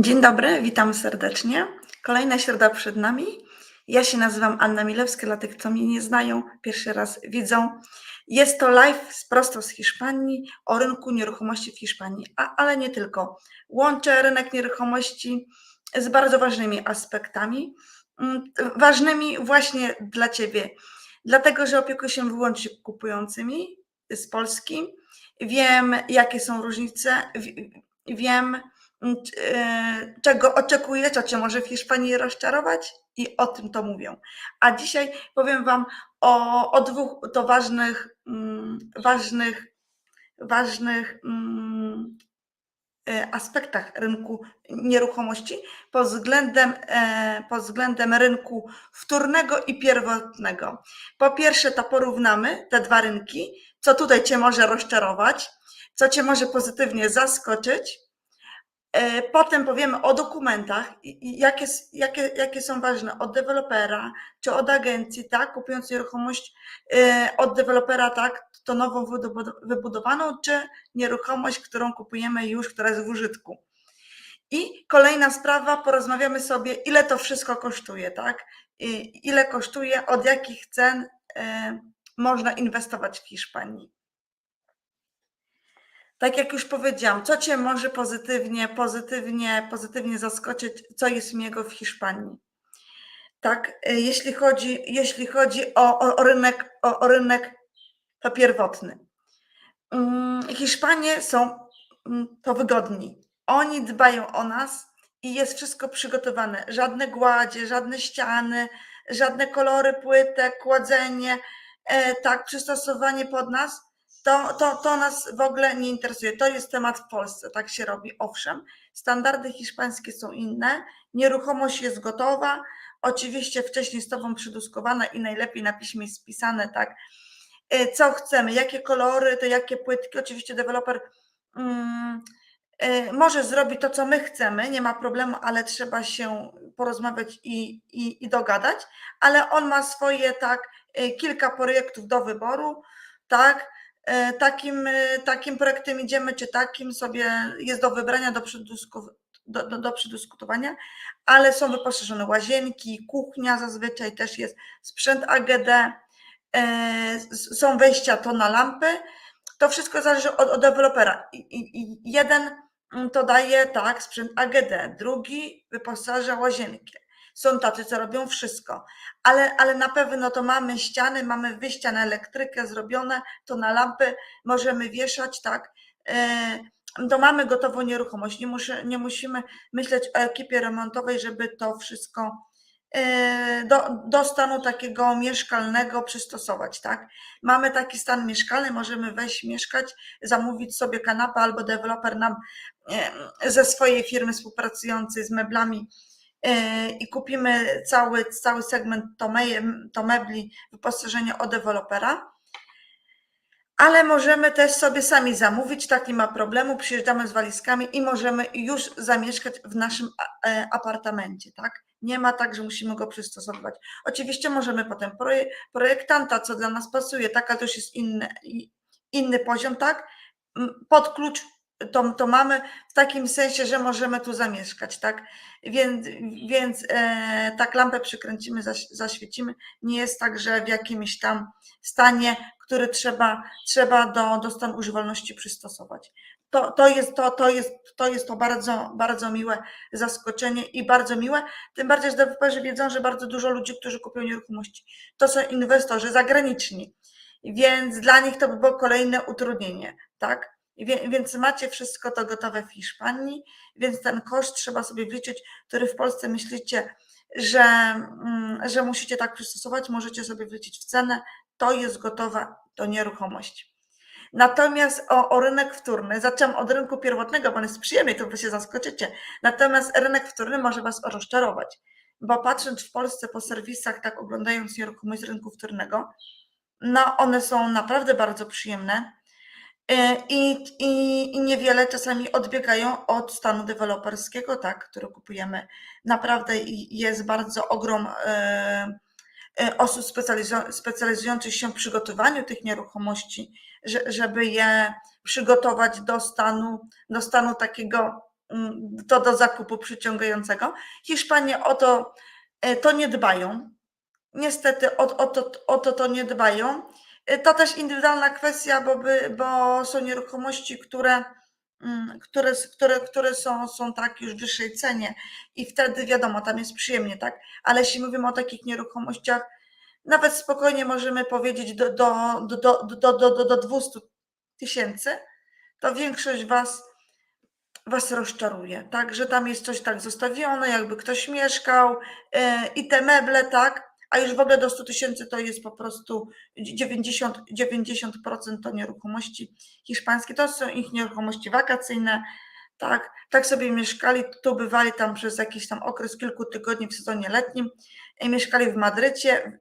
Dzień dobry, witam serdecznie. Kolejna środa przed nami. Ja się nazywam Anna Milewska, dla tych, co mnie nie znają, pierwszy raz widzą. Jest to live z prosto z Hiszpanii o rynku nieruchomości w Hiszpanii, a, ale nie tylko. Łączę rynek nieruchomości z bardzo ważnymi aspektami, mm, ważnymi właśnie dla Ciebie, dlatego że opiekuję się wyłącznie kupującymi z Polski. Wiem, jakie są różnice, wiem, czego oczekujesz, co cię może w Hiszpanii rozczarować i o tym to mówię. A dzisiaj powiem wam o, o dwóch to ważnych, mm, ważnych, ważnych mm, e, aspektach rynku nieruchomości pod względem, e, pod względem rynku wtórnego i pierwotnego. Po pierwsze, to porównamy te dwa rynki, co tutaj Cię może rozczarować, co Cię może pozytywnie zaskoczyć, E, potem powiemy o dokumentach, jakie, jakie, jakie są ważne od dewelopera czy od agencji, tak, kupując nieruchomość e, od dewelopera, tak, to nową wybudowaną, czy nieruchomość, którą kupujemy już, która jest w użytku. I kolejna sprawa, porozmawiamy sobie, ile to wszystko kosztuje, tak? Ile kosztuje, od jakich cen e, można inwestować w Hiszpanii tak jak już powiedziałam, co Cię może pozytywnie, pozytywnie, pozytywnie zaskoczyć, co jest miłego w Hiszpanii? Tak, e, jeśli chodzi, jeśli chodzi o, o, o rynek, o, o rynek to pierwotny. Mm, Hiszpanie są mm, to wygodni. Oni dbają o nas i jest wszystko przygotowane. Żadne gładzie, żadne ściany, żadne kolory płytek, kładzenie, e, tak, przystosowanie pod nas to, to, to nas w ogóle nie interesuje. To jest temat w Polsce, tak się robi. Owszem, standardy hiszpańskie są inne, nieruchomość jest gotowa, oczywiście wcześniej z tobą przeduskowana i najlepiej na piśmie spisane, tak, e, co chcemy, jakie kolory, to jakie płytki. Oczywiście deweloper mm, e, może zrobić to, co my chcemy, nie ma problemu, ale trzeba się porozmawiać i, i, i dogadać, ale on ma swoje, tak, e, kilka projektów do wyboru, tak, takim, e, takim projektem idziemy, czy takim sobie jest do wybrania, do, do, do, do przedyskutowania, ale są wyposażone łazienki, kuchnia zazwyczaj też jest, sprzęt AGD, e, są wejścia to na lampy. To wszystko zależy od, od dewelopera. I, i, jeden to daje tak sprzęt AGD, drugi wyposaża łazienkę są tacy, co robią wszystko, ale, ale na pewno to mamy ściany, mamy wyjścia na elektrykę zrobione, to na lampy możemy wieszać, tak. E, to mamy gotową nieruchomość. Nie, muszę, nie musimy myśleć o ekipie remontowej, żeby to wszystko e, do, do stanu takiego mieszkalnego przystosować, tak? Mamy taki stan mieszkalny, możemy wejść mieszkać, zamówić sobie kanapę albo deweloper nam e, ze swojej firmy współpracującej z meblami i kupimy cały, cały segment to, me, to mebli, wyposażenie od dewelopera. Ale możemy też sobie sami zamówić, tak nie ma problemu, przyjeżdżamy z walizkami i możemy już zamieszkać w naszym e, apartamencie, tak? Nie ma tak, że musimy go przystosować. Oczywiście możemy potem projektanta, co dla nas pasuje, tak, ale to już jest inny, inny poziom, tak? Pod klucz to, to mamy w takim sensie, że możemy tu zamieszkać, tak? Więc, więc e, tak lampę przykręcimy, zaś, zaświecimy. Nie jest tak, że w jakimś tam stanie, który trzeba, trzeba do, do stanu używalności przystosować. To, to, jest, to, to, jest, to jest to bardzo, bardzo miłe zaskoczenie i bardzo miłe. Tym bardziej, że deweloperzy wiedzą, że bardzo dużo ludzi, którzy kupują nieruchomości, to są inwestorzy zagraniczni. Więc dla nich to by było kolejne utrudnienie, tak? Więc macie wszystko to gotowe w Hiszpanii, więc ten koszt trzeba sobie wliczyć, który w Polsce myślicie, że, mm, że musicie tak przystosować, możecie sobie wliczyć w cenę, to jest gotowa do nieruchomości. Natomiast o, o, rynek wtórny, zaczęłam od rynku pierwotnego, bo on jest przyjemny, to wy się zaskoczycie. Natomiast rynek wtórny może was rozczarować, bo patrząc w Polsce po serwisach, tak oglądając nieruchomość rynku wtórnego, no one są naprawdę bardzo przyjemne I, i, I niewiele czasami odbiegają od stanu deweloperskiego, tak, który kupujemy. Naprawdę jest bardzo ogrom e, e, osób specjalizujących się w przygotowaniu tych nieruchomości, żeby je przygotować do stanu, do stanu takiego mm, to do zakupu przyciągającego. Hiszpanie o to, e, to nie dbają. Niestety o, o, to, o to to nie dbają. E, To też indywidualna kwestia, bo, by, bo są nieruchomości, które, mm, które, które, które są, są tak już w wyższej cenie i wtedy wiadomo, tam jest przyjemnie, tak? Ale jeśli mówimy o takich nieruchomościach, nawet spokojnie możemy powiedzieć do, do, do, do, do, do, do, do 200 tysięcy, to większość Was, was rozczaruje, tak? Że tam jest coś tak zostawione, jakby ktoś mieszkał e, i te meble, tak? A już w ogóle do 100 tysięcy to jest po prostu 90, 90% to nieruchomości hiszpańskie, to są ich nieruchomości wakacyjne, tak? Tak sobie mieszkali, tu bywali tam przez jakiś tam okres kilku tygodni w sezonie letnim, mieszkali w Madrycie,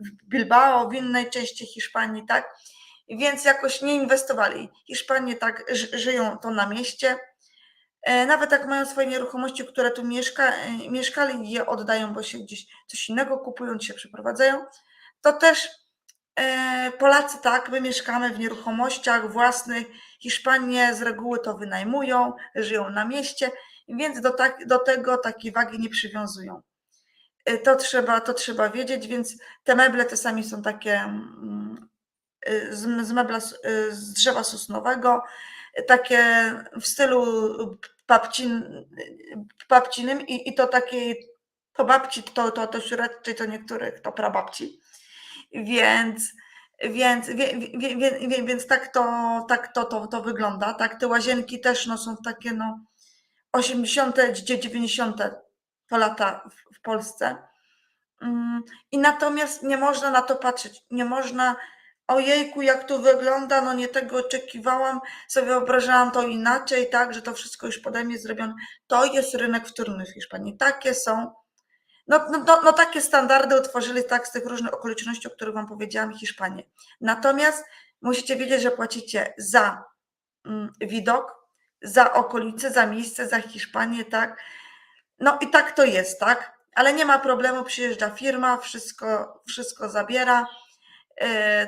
w- Bilbao, w innej części Hiszpanii, tak? Więc jakoś nie inwestowali. Hiszpanie tak ży- żyją to na mieście. E, Nawet jak mają swoje nieruchomości, które tu mieszka, e, mieszkali, je oddają, bo się gdzieś coś innego kupują, się przeprowadzają, to też e, Polacy tak, my mieszkamy w nieruchomościach własnych, Hiszpanie z reguły to wynajmują, żyją na mieście, więc do, tak, do tego takiej wagi nie przywiązują. To trzeba, to trzeba wiedzieć, więc te meble czasami są takie mm, z, z mebla z drzewa sosnowego, takie w stylu babcin, babcinym i, i to takiej, to babci, to, to, to raczej to niektórych, to prababci, więc więc, wie, wie, wie, więc tak, to, tak to, to, to wygląda, tak, te łazienki też no, są takie no 80., 90. to lata w, w Polsce, Mm, I natomiast nie można na to patrzeć. Nie można, ojejku, jak to wygląda, no nie tego oczekiwałam, sobie wyobrażałam to inaczej, tak, że to wszystko już pode mnie zrobione. To jest rynek wtórny w Hiszpanii. Takie są. No, no, no, no takie standardy utworzyli tak z tych różnych okoliczności, o których Wam powiedziałam, Hiszpanie. Natomiast musicie wiedzieć, że płacicie za mm, widok, za okolice, za miejsce, za Hiszpanię, tak. No i tak to jest, tak? Ale nie ma problemu, przyjeżdża firma, wszystko, wszystko zabiera,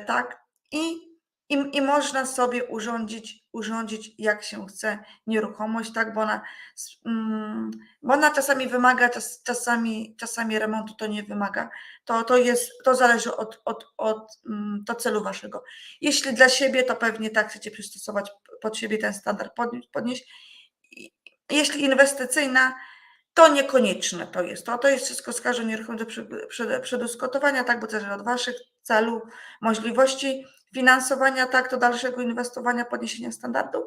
tak? I, i, I można sobie urządzić, urządzić jak się chce nieruchomość, tak? Bo ona, mm, bo ona czasami wymaga, czas, czasami, czasami remontu to nie wymaga. To, to, jest, to zależy od, od, od mm, to celu waszego. Jeśli dla siebie, to pewnie tak chcecie przystosować pod siebie ten standard podnieść. Jeśli inwestycyjna, to niekonieczne to jest. To, to jest wszystko z każdą nieruchomością do przedyskutowania, tak, bo zależy od Waszych celów, możliwości finansowania, tak, do dalszego inwestowania, podniesienia standardu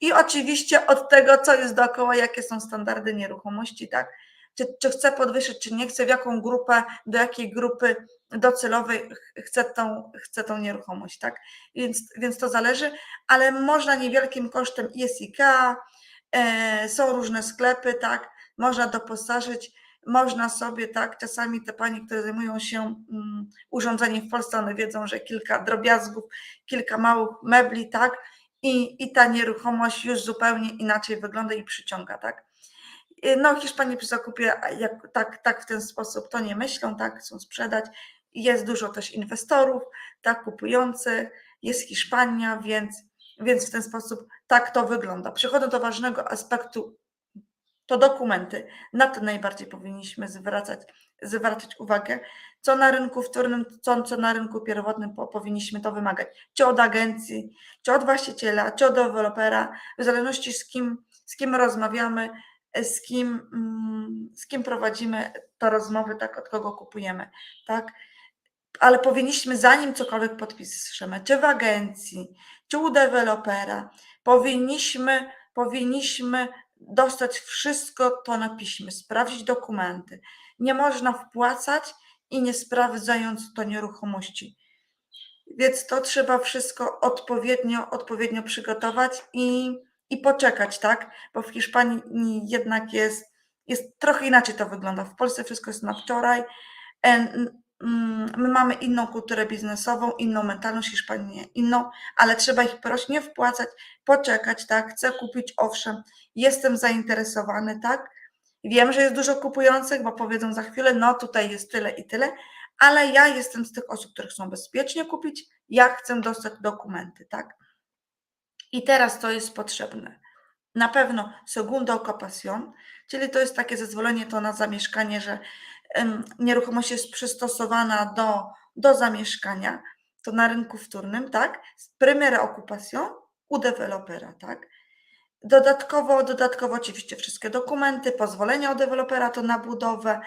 i oczywiście od tego, co jest dookoła, jakie są standardy nieruchomości, tak, czy, czy chcę podwyższyć, czy nie chcę, w jaką grupę, do jakiej grupy docelowej ch- chcę tą, chcę tą nieruchomość, tak, więc, więc to zależy, ale można niewielkim kosztem, jest IKEA, e, są różne sklepy, tak, można doposażyć, można sobie, tak, czasami te panie, które zajmują się mm, urządzeniem w Polsce, one wiedzą, że kilka drobiazgów, kilka małych mebli, tak, i, i ta nieruchomość już zupełnie inaczej wygląda i przyciąga, tak. Y, No, Hiszpanie przy zakupie jak, tak, tak w ten sposób to nie myślą, tak, chcą sprzedać. Jest dużo też inwestorów, tak, kupujących, jest Hiszpania, więc, więc w ten sposób tak to wygląda. Przechodząc do ważnego aspektu to dokumenty. Na to najbardziej powinniśmy zwracać, zwracać uwagę, co na rynku wtórnym, co, co na rynku pierwotnym po, powinniśmy to wymagać. Czy od agencji, czy od właściciela, czy od dewelopera, w zależności z kim, z kim rozmawiamy, z kim, mm, z kim prowadzimy te rozmowy, tak, od kogo kupujemy, tak. Ale powinniśmy, zanim cokolwiek podpiszemy, czy w agencji, czy u dewelopera, powinniśmy, powinniśmy dostać wszystko to na piśmie, sprawdzić dokumenty. Nie można wpłacać i nie sprawdzając to nieruchomości. Więc to trzeba wszystko odpowiednio, odpowiednio przygotować i, i poczekać, tak? Bo w Hiszpanii jednak jest, jest trochę inaczej to wygląda. W Polsce wszystko jest na wczoraj. Mm, My mamy inną kulturę biznesową, inną mentalność, Hiszpanię inną, ale trzeba ich prosić, nie wpłacać, poczekać, tak? Chcę kupić, owszem, jestem zainteresowany, tak? Wiem, że jest dużo kupujących, bo powiedzą za chwilę, no tutaj jest tyle i tyle, ale ja jestem z tych osób, które chcą bezpiecznie kupić, ja chcę dostać dokumenty, tak? I teraz to jest potrzebne. na pewno segundo ocupación, czyli to jest takie zezwolenie to na zamieszkanie, że nieruchomość jest przystosowana do, do zamieszkania, to na rynku wtórnym, tak? Primera ocupación u dewelopera, tak? Dodatkowo, dodatkowo oczywiście wszystkie dokumenty, pozwolenia od dewelopera to na budowę,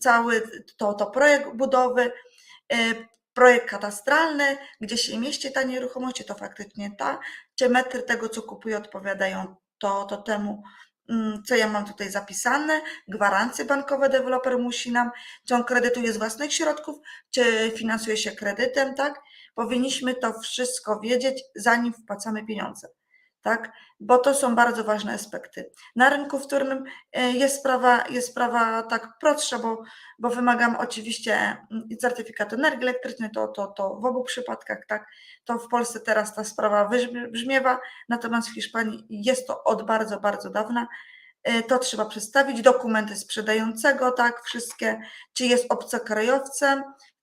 cały to, to projekt budowy, projekt katastralny, gdzie się mieści ta nieruchomość, to faktycznie ta, czy metry tego, co kupuję, odpowiadają to, to temu, co ja mam tutaj zapisane, gwarancje bankowe deweloper musi nam, czy on kredytuje z własnych środków, czy finansuje się kredytem, tak? Powinniśmy to wszystko wiedzieć, zanim wpłacamy pieniądze tak? Bo to są bardzo ważne aspekty. Na rynku wtórnym e, jest sprawa, jest sprawa tak prostsza, bo, bo wymagam oczywiście mm, certyfikatu energii elektrycznej, to, to, to w obu przypadkach, tak? To w Polsce teraz ta sprawa wybrzmiewa, natomiast w Hiszpanii jest to od bardzo, bardzo dawna. E, To trzeba przedstawić, dokumenty sprzedającego, tak, wszystkie, czy jest obcokrajowcem,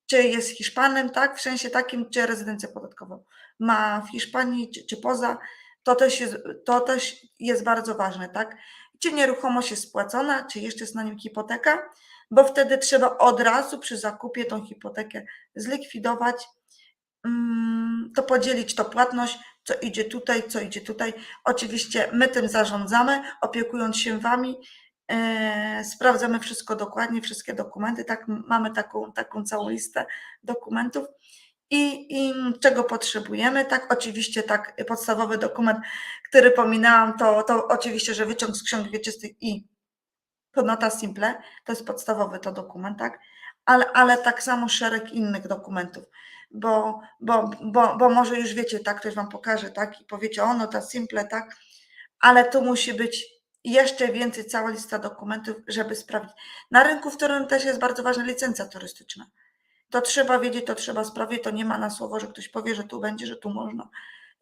czy jest Hiszpanem, tak, w sensie takim, czy rezydencję podatkową ma w Hiszpanii, czy, czy poza, to też, jest, to też jest bardzo ważne, tak? Czy nieruchomość jest spłacona, czy jeszcze jest na nim hipoteka, bo wtedy trzeba od razu przy zakupie tą hipotekę zlikwidować, mm, to podzielić to płatność, co idzie tutaj, co idzie tutaj. Oczywiście my tym zarządzamy, opiekując się Wami, e, sprawdzamy wszystko dokładnie, wszystkie dokumenty, tak, mamy taką, taką całą listę dokumentów i, i czego potrzebujemy. Tak, oczywiście tak, podstawowy dokument, który pominęłam, to, to oczywiście, że wyciąg z ksiąg wieczystych i podnota simple, to jest podstawowy to dokument, tak, ale, ale tak samo szereg innych dokumentów, bo, bo, bo, bo może już wiecie, tak, ktoś Wam pokaże, tak, i powiecie, o, nota simple, tak, ale tu musi być jeszcze więcej, cała lista dokumentów, żeby sprawdzić. Na rynku, w którym też jest bardzo ważna licencja turystyczna to trzeba wiedzieć, to trzeba sprawdzić, to nie ma na słowo, że ktoś powie, że tu będzie, że tu można,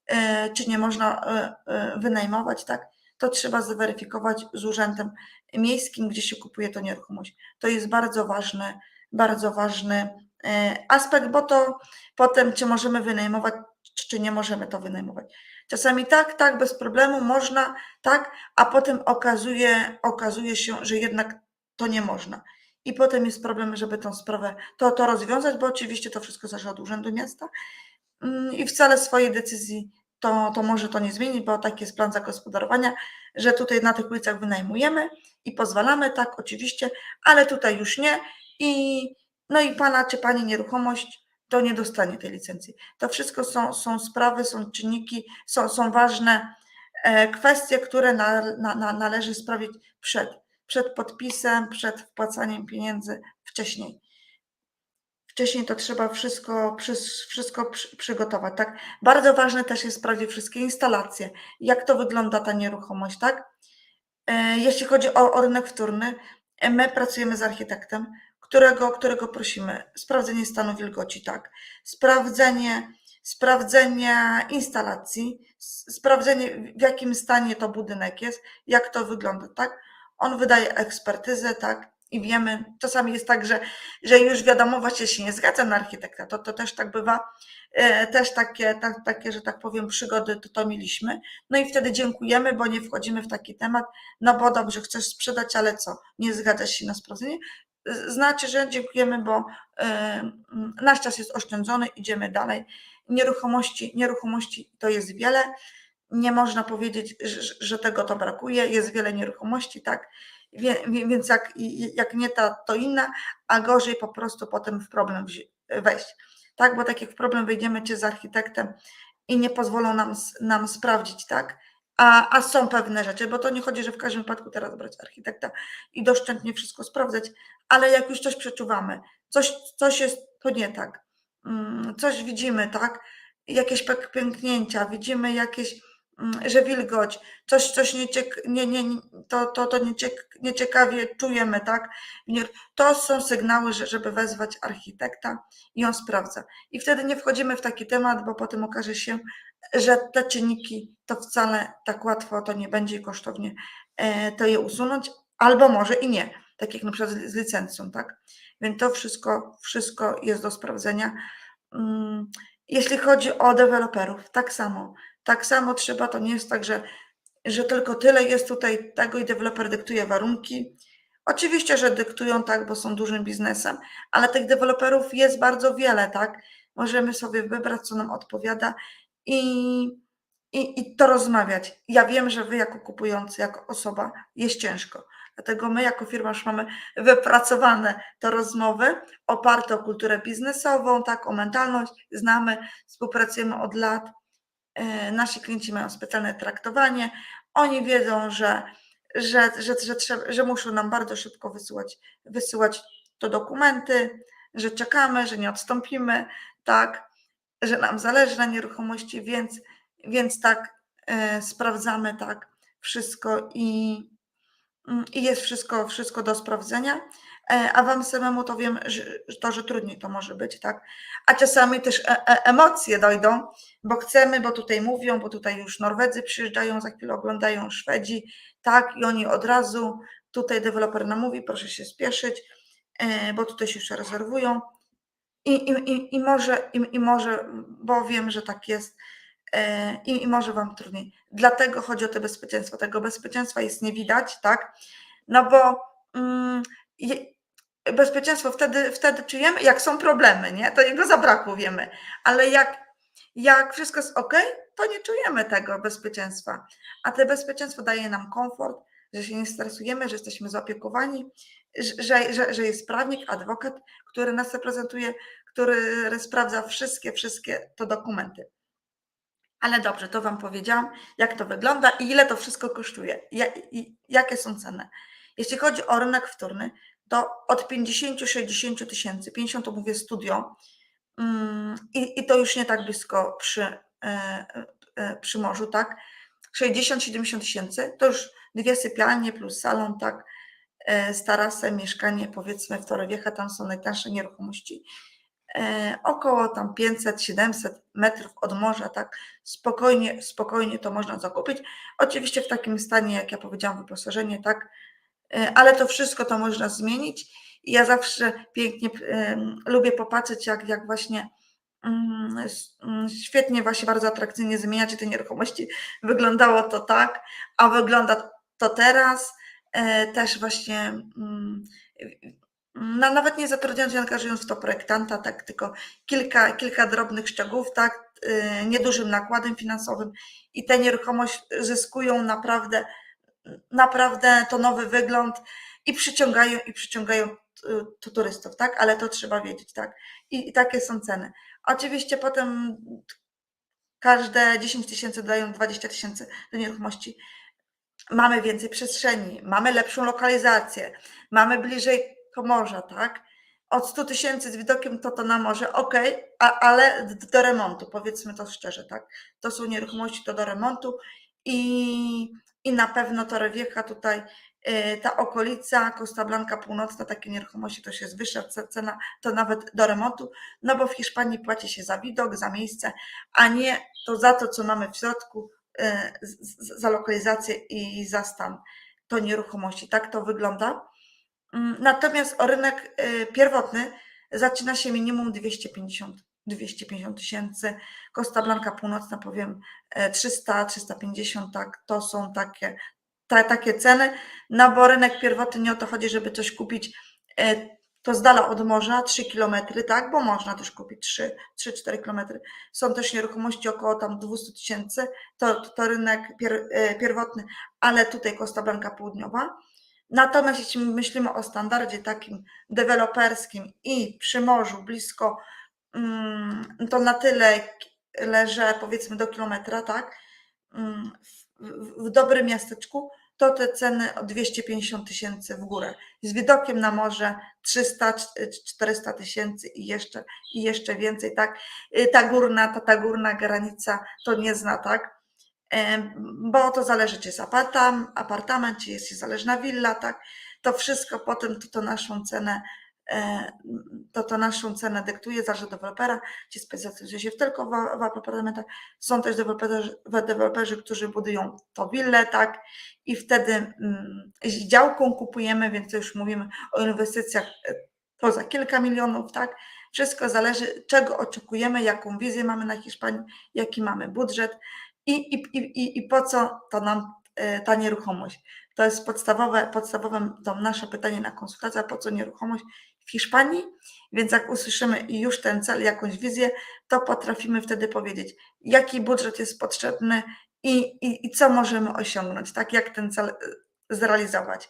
e, czy nie można e, e, wynajmować, tak? To trzeba zweryfikować z urzędem miejskim, gdzie się kupuje to nieruchomość. To jest bardzo ważny, bardzo ważny aspekt, bo to potem, czy możemy wynajmować, czy nie możemy to wynajmować. Czasami tak, tak, bez problemu można, tak, a potem okazuje, okazuje się, że jednak to nie można i potem jest problem, żeby tą sprawę to, to rozwiązać, bo oczywiście to wszystko zależy od Urzędu Miasta mm, i wcale swojej decyzji to, to może to nie zmienić, bo taki jest plan zagospodarowania, że tutaj na tych ulicach wynajmujemy i pozwalamy, tak, oczywiście, ale tutaj już nie i no i pana czy pani nieruchomość to nie dostanie tej licencji. To wszystko są, są sprawy, są czynniki, są, są ważne e, kwestie, które na, na, na, należy sprawić przed przed podpisem, przed wpłacaniem pieniędzy wcześniej. Wcześniej to trzeba wszystko, wszystko przygotować, tak? Bardzo ważne też jest sprawdzić wszystkie instalacje, jak to wygląda ta nieruchomość, tak? E, jeśli chodzi o, o rynek wtórny, e, my pracujemy z architektem, którego, którego prosimy. Sprawdzenie stanu wilgoci, tak? Sprawdzenie, sprawdzenie instalacji, sprawdzenie w jakim stanie to budynek jest, jak to wygląda, tak? On wydaje ekspertyzę, tak, i wiemy, czasami jest tak, że, że już wiadomo, właśnie się nie zgadza na architekta, to, to też tak bywa, e, też takie, tak, takie, że tak powiem, przygody to, to mieliśmy, no i wtedy dziękujemy, bo nie wchodzimy w taki temat, no bo dobrze, chcesz sprzedać, ale co, nie zgadzasz się na sprawdzenie, znaczy, że dziękujemy, bo e, nasz czas jest oszczędzony, idziemy dalej. Nieruchomości, nieruchomości to jest wiele, nie można powiedzieć, że, że tego to brakuje, jest wiele nieruchomości, tak, więc jak, jak nie ta, to inna, a gorzej po prostu potem w problem wejść. Tak, bo tak jak w problem wejdziemy cię z architektem i nie pozwolą nam, nam sprawdzić, tak, a, a są pewne rzeczy, bo to nie chodzi, że w każdym wypadku teraz brać architekta i doszczętnie wszystko sprawdzać, ale jak już coś przeczuwamy, coś, coś jest to nie tak, mm, coś widzimy, tak, jakieś pęknięcia, widzimy jakieś że wilgoć, coś, coś nieciek, nie, nie, to, to, to nieciek, nieciekawie czujemy, tak? To są sygnały, że, żeby wezwać architekta i on sprawdza. I wtedy nie wchodzimy w taki temat, bo potem okaże się, że te czynniki to wcale tak łatwo to nie będzie i kosztownie e, to je usunąć, albo może i nie, tak jak na przykład z licencją, tak? Więc to wszystko, wszystko jest do sprawdzenia. Jeśli chodzi o deweloperów, tak samo Tak samo trzeba, to nie jest tak, że, że tylko tyle jest tutaj tego i deweloper dyktuje warunki. Oczywiście, że dyktują tak, bo są dużym biznesem, ale tych deweloperów jest bardzo wiele, tak? Możemy sobie wybrać, co nam odpowiada i, i, i to rozmawiać. Ja wiem, że wy jako kupujący, jako osoba jest ciężko. Dlatego my jako firma już mamy wypracowane te rozmowy oparte o kulturę biznesową, tak, o mentalność, znamy, współpracujemy od lat. E, Nasi klienci mają specjalne traktowanie. Oni wiedzą, że, że, że, że, trzeba, że muszą nam bardzo szybko wysyłać, wysyłać to dokumenty, że czekamy, że nie odstąpimy, tak, że nam zależy na nieruchomości, więc, więc tak e, sprawdzamy tak wszystko i, i jest wszystko, wszystko do sprawdzenia. E, A wam samemu to wiem, że, to, że trudniej to może być, tak? A czasami też e, e, emocje dojdą, bo chcemy, bo tutaj mówią, bo tutaj już Norwedzy przyjeżdżają, za chwilę oglądają Szwedzi, tak, i oni od razu, tutaj deweloper nam mówi, proszę się spieszyć, bo tutaj się już rezerwują. I, i, i, i, może, i, I może, bo wiem, że tak jest, i, i może Wam trudniej. Dlatego chodzi o to bezpieczeństwo. Tego bezpieczeństwa jest nie widać, tak? No bo mm, bezpieczeństwo wtedy, wtedy czujemy, jak są problemy, nie? To jego zabrakło, wiemy. Ale jak, jak wszystko jest ok, to nie czujemy tego bezpieczeństwa. A te bezpieczeństwo daje nam komfort, że się nie stresujemy, że jesteśmy zaopiekowani, że, że, że jest prawnik, adwokat, który nas reprezentuje, który sprawdza wszystkie, wszystkie to dokumenty. Ale dobrze, to Wam powiedziałam, jak to wygląda i ile to wszystko kosztuje, i jakie są ceny. Jeśli chodzi o rynek wtórny, to od 50-60 tysięcy, 50 to mówię studio, mm, i, i to już nie tak blisko przy, e, e, przy morzu, tak? 60-70 tysięcy, to już dwie sypialnie plus salon, tak? E, Z tarasem, mieszkanie powiedzmy w Torrevieja, tam są najtańsze nieruchomości. E, Około tam 500-700 metrów od morza, tak? Spokojnie, spokojnie to można zakupić. Oczywiście w takim stanie, jak ja powiedziałam, wyposażenie, tak? E, Ale to wszystko to można zmienić. I ja zawsze pięknie em, lubię popatrzeć, jak, jak właśnie mm, mm, świetnie, właśnie bardzo atrakcyjnie zmieniacie te nieruchomości. Wyglądało to tak, a wygląda to teraz. E, Też właśnie mm, no, nawet nie zatrudniając i angażując w to projektanta, tak, tylko kilka, kilka drobnych szczegółów, tak, y, niedużym nakładem finansowym i te nieruchomości zyskują naprawdę, naprawdę to nowy wygląd i przyciągają, i przyciągają y, tu turystów, tak, ale to trzeba wiedzieć, tak, i, i takie są ceny. Oczywiście potem każde 10 tysięcy dają 20 tysięcy do nieruchomości. Mamy więcej przestrzeni, mamy lepszą lokalizację, mamy bliżej Pomorza, tak? Od 100 tysięcy z widokiem to to na morze, ok, a, ale do remontu, powiedzmy to szczerze, tak? To są nieruchomości to do remontu i, i na pewno to Rewiecha tutaj, y, ta okolica, Costa Blanca Północna, takie nieruchomości to się jest wyższa ce- cena, to nawet do remontu, no bo w Hiszpanii płaci się za widok, za miejsce, a nie to za to, co mamy w środku, y, za lokalizację i za stan to nieruchomości. Tak to wygląda. Mm, Natomiast o rynek y, pierwotny zaczyna się minimum 250 250 tysięcy. Costa Blanca Północna powiem e, 300, 350, tak, to są takie, ta, takie ceny. No bo rynek pierwotny nie o to chodzi, żeby coś kupić e, to z dala od morza, 3 km, tak, bo można też kupić 3-4 km. Są też nieruchomości około tam 200 tysięcy, to, to rynek pier, e, pierwotny, ale tutaj Costa Blanca Południowa. Natomiast jeśli myślimy o standardzie takim deweloperskim i przy morzu blisko, mm, to na tyle, że powiedzmy do kilometra, tak, mm, w, dobrym miasteczku, to te ceny o 250 tysięcy w górę. Z widokiem na morze 300-400 tysięcy i jeszcze, i jeszcze więcej, tak. Y, Ta górna, ta, ta górna granica to nie zna, tak bo to zależy, czy jest apartam, apartament, czy jest zależna willa, tak? To wszystko potem to, to naszą cenę, e, to, to naszą cenę dyktuje, od dewelopera, ci specjalizują się tylko w, w apartamentach. Są też deweloperzy, deweloperzy, którzy budują to willę, tak? I wtedy mm, z działką kupujemy, więc to już mówimy o inwestycjach e, poza kilka milionów, tak? Wszystko zależy, czego oczekujemy, jaką wizję mamy na Hiszpanii, jaki mamy budżet i, i, i, i po co to nam e, ta nieruchomość. To jest podstawowe, podstawowe to nasze pytanie na konsultację, po co nieruchomość w Hiszpanii, więc jak usłyszymy już ten cel, jakąś wizję, to potrafimy wtedy powiedzieć, jaki budżet jest potrzebny i, i, i co możemy osiągnąć, tak, jak ten cel e, zrealizować.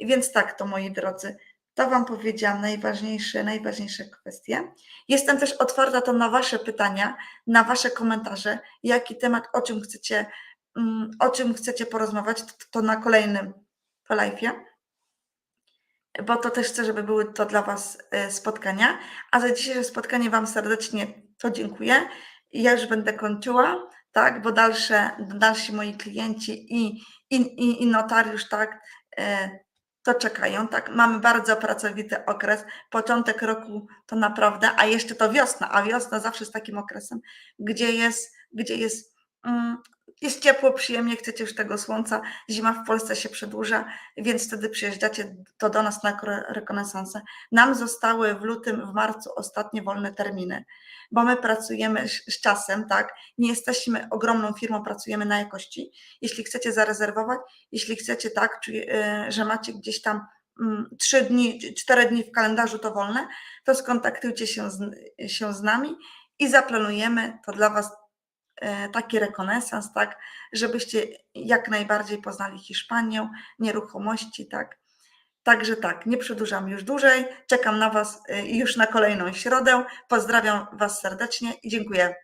Więc tak, to moi drodzy, to Wam powiedziałam najważniejsze, najważniejsze kwestie. Jestem też otwarta to na Wasze pytania, na Wasze komentarze, jaki temat, o czym chcecie, mm, o czym chcecie porozmawiać, to, to na kolejnym live'ie, bo to też chcę, żeby były to dla Was e, spotkania. A za dzisiejsze spotkanie Wam serdecznie to dziękuję. Ja już będę kończyła, tak, bo dalsze, dalsi moi klienci i, i, i, i notariusz, tak, e, to czekają, tak. Mamy bardzo pracowity okres. Początek roku to naprawdę, a jeszcze to wiosna, a wiosna zawsze jest takim okresem, gdzie jest, gdzie jest, jest ciepło, przyjemnie, chcecie już tego słońca. Zima w Polsce się przedłuża, więc wtedy przyjeżdżacie to do nas na rekonesansę. Nam zostały w lutym, w marcu ostatnie wolne terminy, bo my pracujemy z czasem, tak. Nie jesteśmy ogromną firmą, pracujemy na jakości. Jeśli chcecie zarezerwować, jeśli chcecie tak, czyli, y, że macie gdzieś tam mm, trzy dni, cztery dni w kalendarzu to wolne, to skontaktujcie się z, się z nami i zaplanujemy to dla Was taki rekonesans, tak, żebyście jak najbardziej poznali Hiszpanię, nieruchomości, tak. Także tak, nie przedłużam już dłużej. Czekam na Was y, już na kolejną środę. Pozdrawiam Was serdecznie i dziękuję.